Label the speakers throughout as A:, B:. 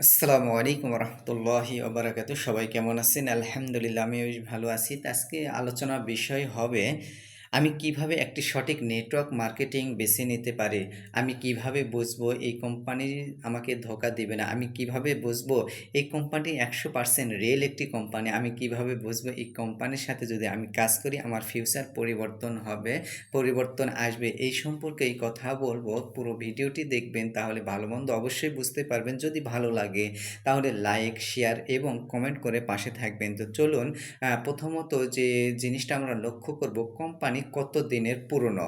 A: আসসালামু আলাইকুম রহমতুল্লাহি ওবরাকাত সবাই কেমন আছেন? আলহামদুলিল্লাহ আমি ভালো আছি। আজকে আলোচনা বিষয় হবে আমি কীভাবে একটি সঠিক নেটওয়ার্ক মার্কেটিং বেছে নিতে পারি? আমি কীভাবে বুঝব এই কোম্পানি আমাকে ধোকা দিবে না? আমি কীভাবে বুঝব এই কোম্পানি একশো পার্সেন্ট রিয়েল একটি কোম্পানি আমি কীভাবে বুঝব এই কোম্পানির সাথে যদি আমি কাজ করি, আমার ফিউচার পরিবর্তন হবে, পরিবর্তন আসবে? এই সম্পর্কে এই কথা বলব, পুরো ভিডিওটি দেখবেন, তাহলে ভালো মন্দ অবশ্যই বুঝতে পারবেন। যদি ভালো লাগে, তাহলে লাইক শেয়ার এবং কমেন্ট করে পাশে থাকবেন। তো চলুন প্রথমত যে জিনিসটা আমরা লক্ষ্য করব কোম্পানি কত দিনের পুরনো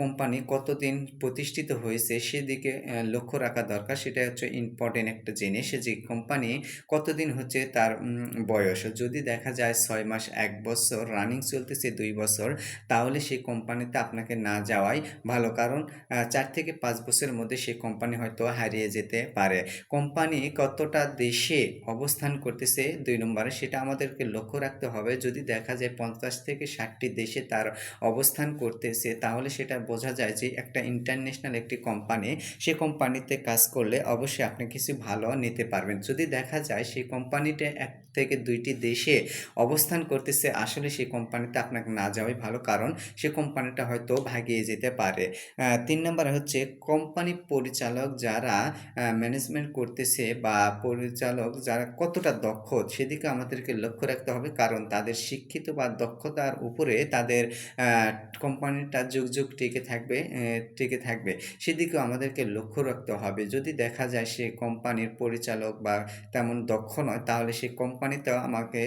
A: কোম্পানি কতদিন প্রতিষ্ঠিত হয়েছে সেদিকে লক্ষ্য রাখা দরকার। সেটা হচ্ছে ইম্পর্টেন্ট একটা জিনিস যে কোম্পানি কতদিন হচ্ছে তার বয়স। যদি দেখা যায় ছয় মাস, এক বছর রানিং চলতেছে দুই বছর, তাহলে সেই কোম্পানিতে আপনাকে না যাওয়াই ভালো। কারণ চার থেকে পাঁচ বছরের মধ্যে সেই কোম্পানি হয়তো হারিয়ে যেতে পারে। কোম্পানি কতটা দেশে অবস্থান করতেছে দুই নম্বরে, সেটা আমাদেরকে লক্ষ্য রাখতে হবে। যদি দেখা যায় পঞ্চাশ থেকে ষাটটি দেশে তার অবস্থান করতেছে, তাহলে সেটা বোঝা যায় যে একটা ইন্টারন্যাশনাল একটি কোম্পানি সে কোম্পানিতে কাজ করলে অবশ্যই আপনি কিছু ভালো নিতে পারবেন। যদি দেখা যায় সেই কোম্পানিটা এক থেকে দুইটি দেশে অবস্থান করতেছে, আসলে সেই কোম্পানিতে আপনাকে না যাওয়াই ভালো, কারণ সে কোম্পানিটা হয়তো ভাগিয়ে যেতে পারে। তিন নম্বর হচ্ছে কোম্পানি পরিচালক যারা ম্যানেজমেন্ট করতেছে বা পরিচালক যারা কতটা দক্ষ, সেদিকে আমাদেরকে লক্ষ্য রাখতে হবে, কারণ তাদের শিক্ষিত বা দক্ষতার উপরে তাদের কোম্পানিটা যুগ যুগ টিকে থাকবে টিকে থাকবে। সেদিকেও আমাদেরকে লক্ষ্য রাখতে হবে। যদি দেখা যায় সে কোম্পানির পরিচালক বা তেমন দক্ষ নয়, তাহলে সেই কোম্পানিতেও আমাকে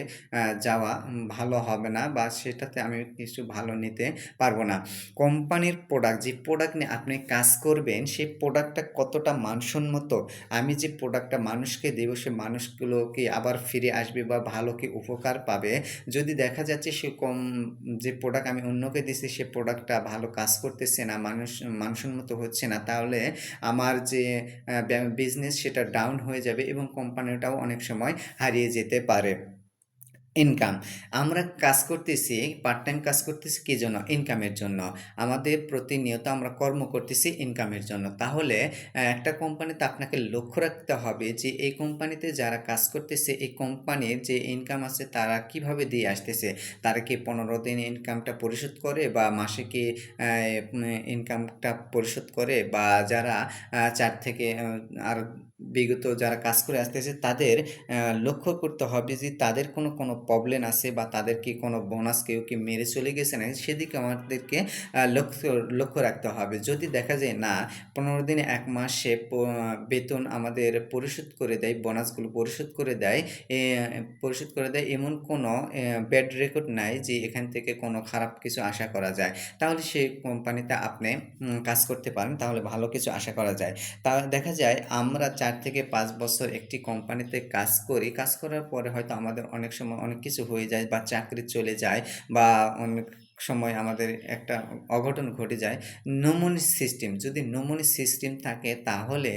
A: যাওয়া ভালো হবে না বা সেটাতে আমি কিছু ভালো নিতে পারব না। কোম্পানির প্রোডাক্ট যে প্রোডাক্ট নিয়ে আপনি কাজ করবেন, সেই প্রোডাক্টটা কতটা মানসম্মত? আমি যে প্রোডাক্টটা মানুষকে দেব, সে মানুষগুলো কি আবার ফিরে আসবে বা ভালো কি উপকার পাবে? যদি দেখা যাচ্ছে সে কম, যে প্রোডাক্ট আমি অন্যকে দিচ্ছি সে প্রোডাক্টটা ভালো কাজ করতেছে না, মানুষ মানুষের মতো হচ্ছে না, তাহলে আমার যে বিজনেস সেটা ডাউন হয়ে যাবে এবং কোম্পানিটাও অনেক সময় হারিয়ে যেতে পারে। ইনকাম আমরা কাজ করতেছি পার্ট টাইম কাজ করতেছি কী জন্য? ইনকামের জন্য। আমাদের প্রতিনিয়ত আমরা কর্ম করতেছি ইনকামের জন্য। তাহলে একটা কোম্পানিতে আপনাকে লক্ষ্য রাখতে হবে যে, এই কোম্পানিতে যারা কাজ করতেছে, এই কোম্পানির যে ইনকাম আছে, তারা কীভাবে দিয়ে আসতেছে? তারা কি পনেরো দিন ইনকামটা পরিশোধ করে বা মাসে কি ইনকামটা পরিশোধ করে? বা যারা চার থেকে আর বিগত যারা কাজ করে আসতেছে, তাদের লক্ষ্য করতে হবে যে তাদের কোনো কোনো প্রবলেম আছে বা তাদের কি কোনো বোনাস কেউ কি মেরে চলে গেছে না সেদিকে আমাদেরকে লক্ষ্য লক্ষ্য রাখতে হবে। যদি দেখা যায় না, পনেরো দিনে এক মাসে বেতন আমাদের পরিশোধ করে দেয় বোনাসগুলো পরিশোধ করে দেয় পরিশোধ করে দেয়, এমন কোনো ব্যাড রেকর্ড নাই যে এখান থেকে কোনো খারাপ কিছু আশা করা যায়। তাহলে সেই কোম্পানিতে আপনি কাজ করতে পারেন, তাহলে ভালো কিছু আশা করা যায়। তা দেখা যায়, আমরা চার থেকে পাঁচ বছর একটি কোম্পানিতে কাজ করি, কাজ করার পরে হয়তো আমাদের অনেক সময় অনেক কিছু হয়ে যায় বা চাকরি চলে যায় বা অনেক সময় আমাদের একটা অঘটন ঘটে যায়, নমুনি সিস্টেম। যদি নমুনি সিস্টেম থাকে, তাহলে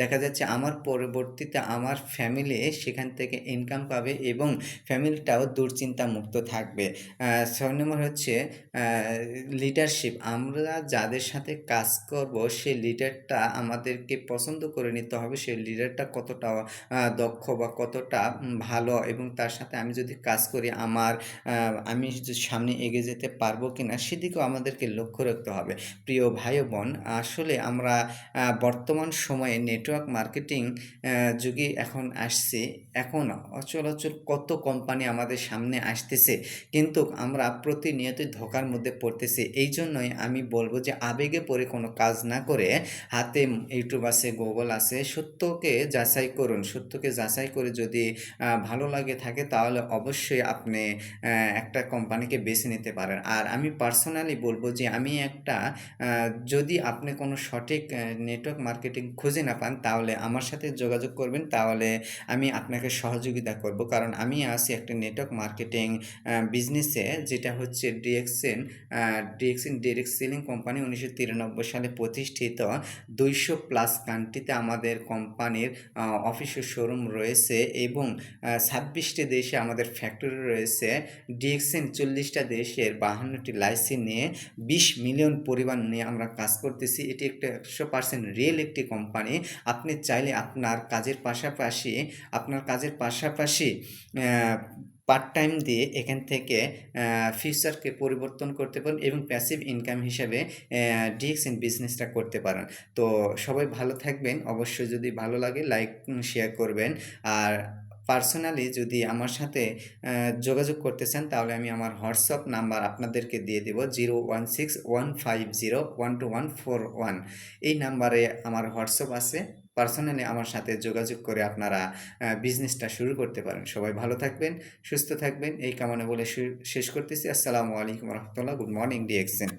A: দেখা যাচ্ছে আমার পরবর্তীতে আমার ফ্যামিলি সেখান থেকে ইনকাম পাবে এবং ফ্যামিলিটাও দুশ্চিন্তা মুক্ত থাকবে। ছয় নম্বর হচ্ছে লিডারশিপ আমরা যাদের সাথে কাজ করব, সেই লিডারটা আমাদেরকে পছন্দ করে নিতে হবে। সেই লিডারটা কতটা দক্ষ বা কতটা ভালো এবং তার সাথে আমি যদি কাজ করি, আমার আমি সামনে এগিয়ে যেতে পারব কি না সেদিকেও আমাদেরকে লক্ষ্য রাখতে হবে। প্রিয় ভাই বোন আসলে আমরা বর্তমান সময়ে নেটওয়ার্ক মার্কেটিং যুগে এখন আসছে। এখন অচল অচল কত কোম্পানি আমাদের সামনে আসতেছে, কিন্তু আমরা প্রতিনিয়তই ধোকার মধ্যে পড়তেছি। এই জন্যই আমি বলব যে আবেগে পড়ে কোনো কাজ না করে হাতে ইউটিউব আছে, গুগল আছে, সত্যকে যাচাই করুন। সত্যকে যাচাই করে যদি ভালো লাগে থাকে তাহলে অবশ্যই আপনি একটা কোম্পানিকে বেছে নিতে পারেন। আর আমি পার্সোনালি বলব যে আমি একটা যদি আপনি কোনো সঠিক নেটওয়ার্ক মার্কেটিং খুঁজে না পান, তাহলে আমার সাথে যোগাযোগ করবেন, তাহলে আমি আপনাকে সহযোগিতা করব। কারণ আমি আছি একটা নেটওয়ার্ক মার্কেটিং বিজনেসে যেটা হচ্ছে DXN DXN direct selling company উনিশশো তিরানব্বই সালে প্রতিষ্ঠিত। দুইশো প্লাস কান্ট্রিতে আমাদের কোম্পানির অফিস শোরুম রয়েছে এবং ছাব্বিশটি দেশে আমাদের ফ্যাক্টরি রয়েছে। ডিএক্সেন চল্লিশটা দেশের বাহান্ন বাহান্নটি লাইসেন্স নিয়ে বিশ মিলিয়ন পরিমাণ নিয়ে আমরা কাজ করতেছি। এটি একটা একশো পার্সেন্ট রিয়েল একটি কোম্পানি আপনি চাইলে আপনার কাজের পাশাপাশি, আপনার কাজের পাশাপাশি পার্ট টাইম দিয়ে এখান থেকে ফিউচারকে পরিবর্তন করতে পারেন এবং প্যাসিভ ইনকাম হিসাবে ডিএক্সএন বিজনেসটা করতে পারেন। তো সবাই ভালো থাকবেন। অবশ্যই যদি ভালো লাগে লাইক শেয়ার করবেন। আর পার্সোনালি যদি আমার সাথে যোগাযোগ করতে চান, তাহলে আমি আমার হোয়াটসঅ্যাপ নাম্বার আপনাদেরকে দিয়ে দেব zero one six one five zero one two one four one এই নাম্বারে আমার হোয়াটসঅ্যাপ আছে। পার্সোনালি আমার সাথে যোগাযোগ করে আপনারা বিজনেসটা শুরু করতে পারেন। সবাই ভালো থাকবেন, সুস্থ থাকবেন। এই কামনা বলে শেষ করতেছি। আসসালামু আলাইকুম রহমতুল্লাহ। Good morning ডিএক্সেন